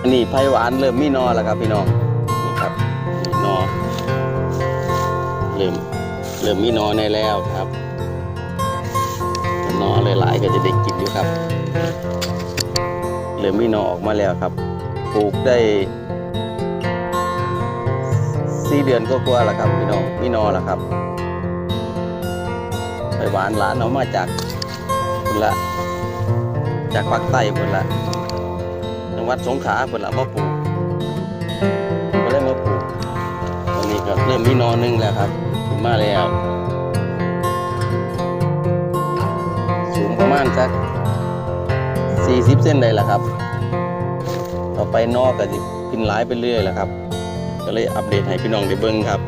อันนี้ไผ่หวานเริ่มมีนอแล้วครับ พี่น้องนี่ครับนี่นอเริ่มเริ่มมีนอในแล้วครับนอหลายๆก็จะได้กินอยู่ครับเริ่มมีนอออกมาแล้วครับปลูกได้สี่เดือนก็กลัวแล้วครับพี่น้องมีนอแล้วครับไผ่หวานหลานเอามาจากพุ่นละจากภาคใต้พุ่นละ วัดสงขลาเปิดละมาปลูกก็เลยมาปลูกตอนนี้ก็เริ่มมีนอหนึงแล้วครับขึ้นมาแล้ว สูงประมาณสัก40 เส้นได้ละครับ ต่อไปนอกก็จะขึ้นหลายไปเรื่อยแหละครับ ก็เลยอัปเดตให้พี่น้องได้เบิ่งครับ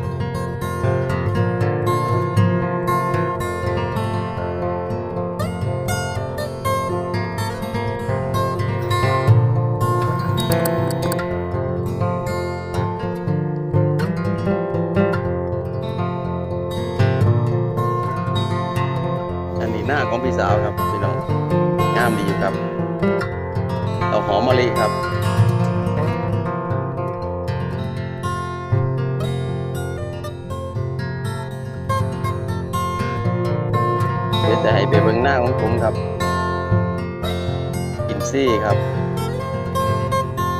นนี้หน้าของพี่สาวครับพี่น้องงามดีอยู่ครับเราหอมมะลิครับเดี๋ยวจะให้ไปเบิ่งหน้าของผมครับอินซี่ครับ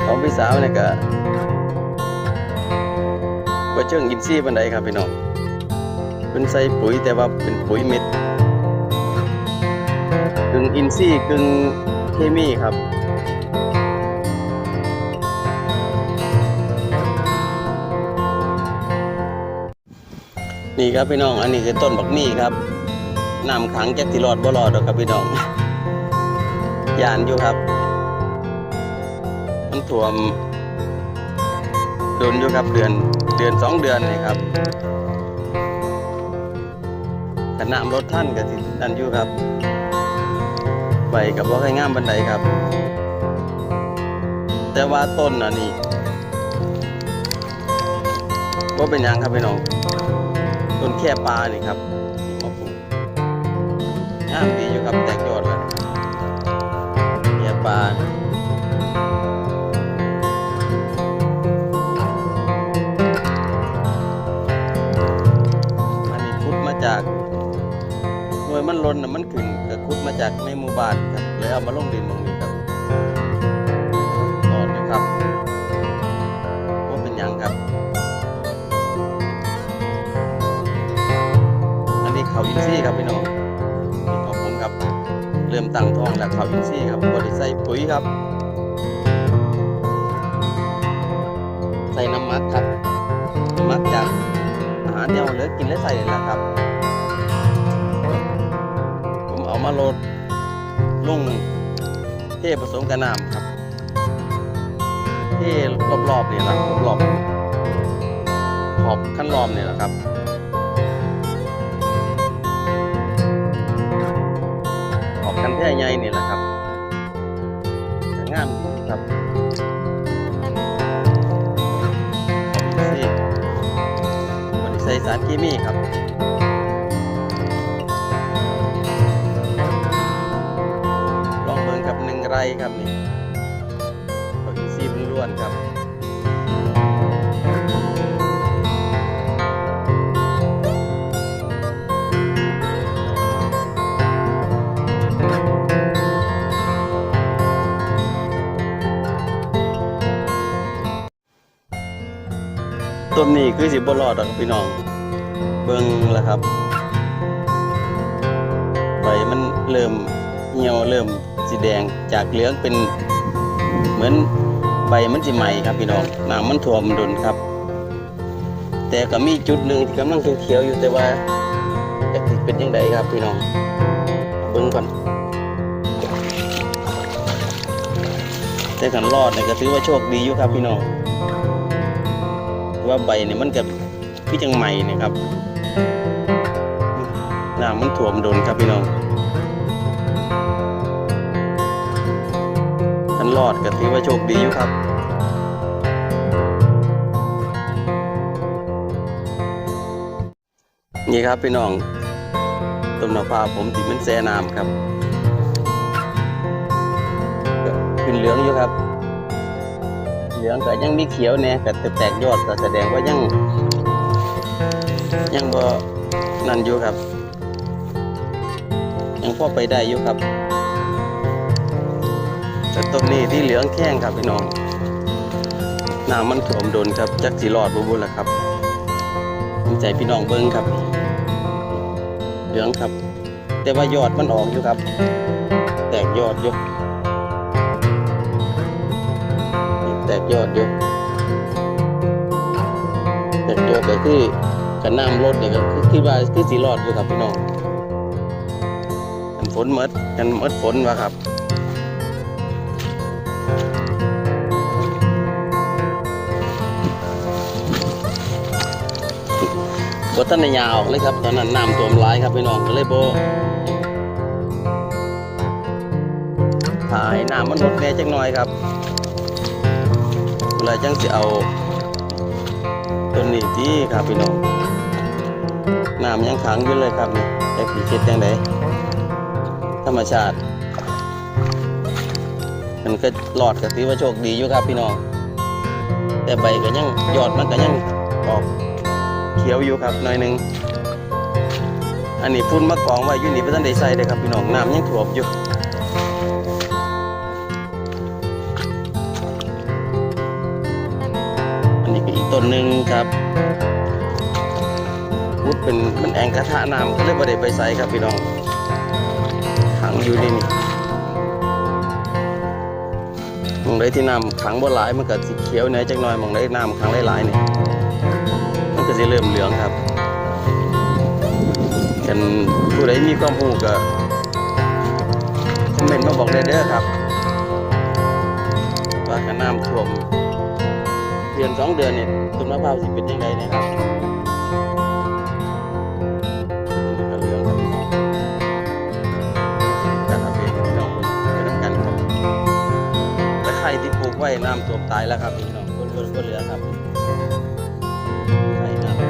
ของพี่สาวเนี่ยก็ว่าเชิงอินซี่บันไดครับพี่น้องเป็นใส่ปุ๋ยแต่ว่าเป็นปุ๋ยเม็ด งอินซี่กึ่งเคมีครับนี่ครับพี่น้อง อันนี้คือต้นบักมี่ครับน้ำขังจักสิรอดบ่รอดหรอกครับพี่น้องยานอยู่ครับ มันท่วมโดนอยู่ครับเดือนเดือนสองเดือนนี่ครับขนาดรถท่านกับสินั่นอยู่ครับ ไปกับว่าให้งามบันไดครับ แต่ว่าต้นอันนี้ว่าเป็นยังครับพี่น้องต้นแค่ปลานี่ครับมาปลูกงามดีอยู่ครับแตกยอดเลยแค่ปลา มันลนน่ะมันขึ้นก็ขุดมาจากในหมู่บ้านครับเลยเอามาลงดินตรงนี้ครับรอดอยู่ครับว่าเป็นยังครับ อันนี้เขาอินซี่ครับพี่น้องนี่ของผมครับ เริ่มตั้งท้องแล้วเขาอินซี่ครับบริใส่ปุ๋ยครับ ใส่น้ำมักครับมักจากอาหารที่เราเหลือกินและใส่นี่แหละครับ มามาโรดลงเทผสมกับน้ำครับเทรอบๆนี่แหละรอบๆขอบขั้นรอบนี่แหละครับขอบกันแท่ใหญ่นี่แหละครับแต่งามดีครับนี่บริใส่สารเคมีครับ ครับนี่ผักอินทรีย์ล้วนครับต้นนี้คือสิบ่รอดดอกพี่น้อง เบิ่งแล้วครับ ใบมันเริ่มเหี่ยวเริ่ม สีแดงจากเหลืองเป็นเหมือนใบมันสิใหม่ครับพี่น้องน้ำมันท่วมดุนครับ แต่ก็มีจุดหนึ่งที่กำลังเขียวๆอยู่แต่ว่าจะสิเป็นยังไงครับพี่น้องเบิ่งก่อนแต่ขันรอดเนี่ยก็ถือว่าโชคดีอยู่ครับพี่น้องว่าใบเนี่ยมันกับพี่จังใหม่เนี่ยครับน้ำมันท่วมโดนครับพี่น้อง รอดก็ถือว่าโชคดีอยู่ครับนี่ครับพี่น้องต้นมะพร้าวผมที่มันแซ่น้ำครับขึ้นเหลืองอยู่ครับ เหลืองก็ยังมีเขียวเนี่ยก็แตกยอดก็แสดงว่ายัง ยังบ่นั่นอยู่ครับ ยังพอไปได้อยู่ครับ แต่ต้นนี้ที่เหลืองแข้งครับพี่น้องน้ำมันถ่วมโดนครับจักสีรอดบุบุละครับใจพี่น้องเบิ้งครับ เหลืองครับ แต่ว่ายอดมันออกอยู่ครับ แตกยอดอยู่แตกยอดอยู่แตกยอดก็คือกันน้ำลดเนี่ยก็คือคิดว่าคือสีรอดอยู่ครับพี่น้องกันฝนเมดกันเมดฝนวะครับ บทันได้ยาออกเลยครับ ตอนนั้นน้ำท่วมหลายครับพี่น้องก็เลยโบถ่ายน้ำมันลดแน่จังหน่อยครับเวลาจังสิเอาต้นนี้ที่ครับพี่น้องน้ำยังขังอยู่เลยครับนี่แต่ผีคิดจังไดธรรมชาติ มันก็หลอดก็ถือว่าโชคดีอยู่ครับพี่น้องแต่ใบก็ยังยอดมันก็ยังออก เขียวอยู่ครับหน่อยหนึ่งอันนี้พุ่นมะกองไว้อยู่นี่เพื่อนได้ใส่เลยครับพี่น้องน้ำยังถ่วมอยู่อันนี้ก็อีกต้นหนึ่งครับพุดเป็นมันแองกระทะน้ำก็เลยไม่ได้ไปใส่ครับพี่น้องขังอยู่ในนี่มองได้ที่น้ำขังบ่หลายมันก็สีเขียวเนื้อจักหน่อยมองได้น้ำขังหลายๆนี่มันก็ จะเริ่มเหลืองครับกันผู้ใดมีความรู้ก็คอมเมนต์มาบอกได้เด้อครับว่ากันน้ำท่วมเดือนสองเดือนเนี่ยต้นมะพร้าวสิเป็นยังไงนะครับนี่ก็เหลืองครับการทำเป็นพี่น้องไปน้ำกันครับแต่ไข่ที่ปลูกไว้น้ำท่วมตายแล้วครับพี่น้องก็เหลือก็เหลือครับ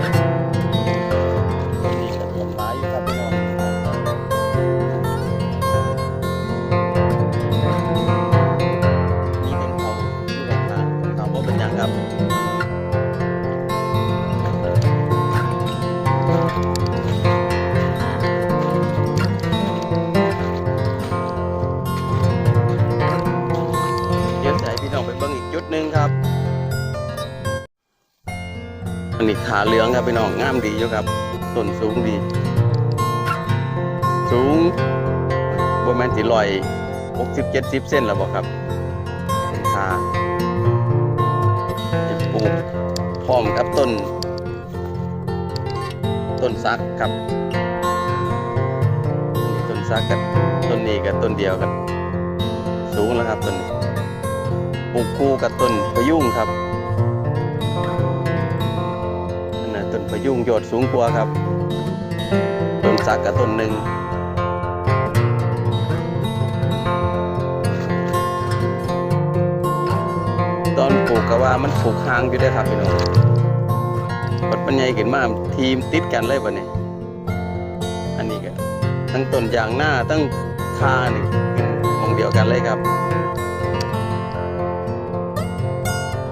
ช่ นนี้ขาเหลืองครับพี่น้องงามดีอยู่ครับต้นสูงดี สูงประมาณสี่ร้อยหกสิบเจ็ดสิบเส้นแล้วบอกครับขาจะปลูกพร้อมกับต้น ต้นซักครับ ต้นซักกับต้นนี้กับต้นเดียวกัน สูงแล้วครับต้นนี้ปลูกคู่กับต้นพยุงครับ นั่นนะยุงยอดสูงกว่าครับต้นสักกับต้นหนึ่งตอนปลูกก็ว่ามันปลูกห่างอยู่ได้ครับพี่น้องปัดปัญญาขึ้นมาทีมติดกันเลยปะเนี่ยอันนี้ก็ทั้งต้นยางหน้าทั้งคานี่ขึ้นหมองเดียวกันเลยครับ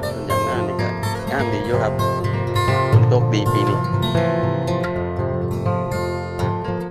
ต้นยางหน้านี่ก็งามดีอยู่ครับ ฝนตกดีปีนี้